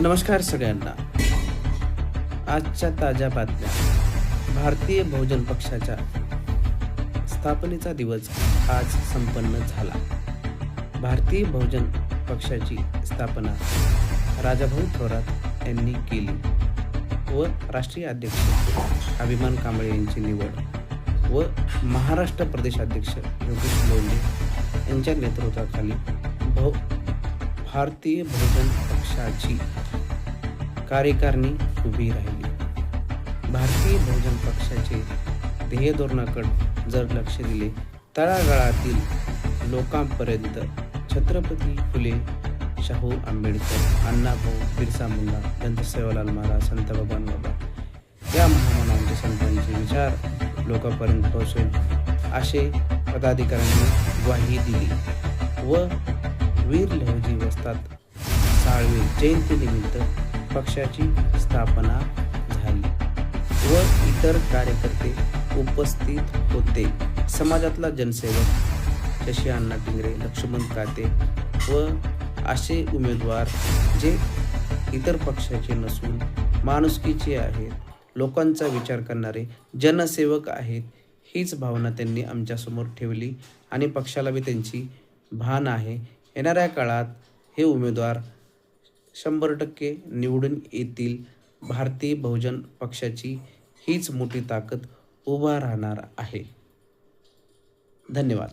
नमस्कार सगळ्यांना. आजच्या ताज्या बातम्या. भारतीय बहुजन पक्षाच्या स्थापनेचा दिवस आज संपन्न झाला. भारतीय बहुजन पक्षाची स्थापना राजाभाऊ थोरात यांनी केली व राष्ट्रीय अध्यक्ष अभिमान कांबळे यांची निवड व महाराष्ट्र प्रदेशाध्यक्ष योगेश लोंढे यांच्या नेतृत्वाखाली बहु भारतीय बहुजन पक्षाची कार्यकारिणी उभी राहिली. भारतीय बहुजन पक्षाचे ध्येय धोरणाकडे जर लक्ष दिले तळागाळातील लोकांपर्यंत छत्रपती फुले शाहू आंबेडकर अण्णाभाऊ बिरसा मुंडा संत सेवालाल महाराज संत भगवान बाबा या महामानवांचे संतांचे विचार लोकांपर्यंत पोहोचेल असे पदाधिकाऱ्यांनी ग्वाही दिली व वीर लहजी वसतात. साळवे जयंतीनिमित्त पक्षाची स्थापना झाली व इतर कार्यकर्ते उपस्थित होते. समाजातला जनसेवक शशी अण्णा टिंगरे लक्ष्मण काते व असे उमेदवार जे इतर पक्षाचे नसून माणुसकीचे आहेत लोकांचा विचार करणारे जनसेवक आहेत हीच भावना त्यांनी आमच्यासमोर ठेवली आणि पक्षाला बी त्यांची भान आहे. येणाऱ्या काळात हे उमेदवार शंभर टक्के निवडून येतील. भारतीय बहुजन पक्षाची हीच मोठी ताकद उभा राहणार आहे. धन्यवाद.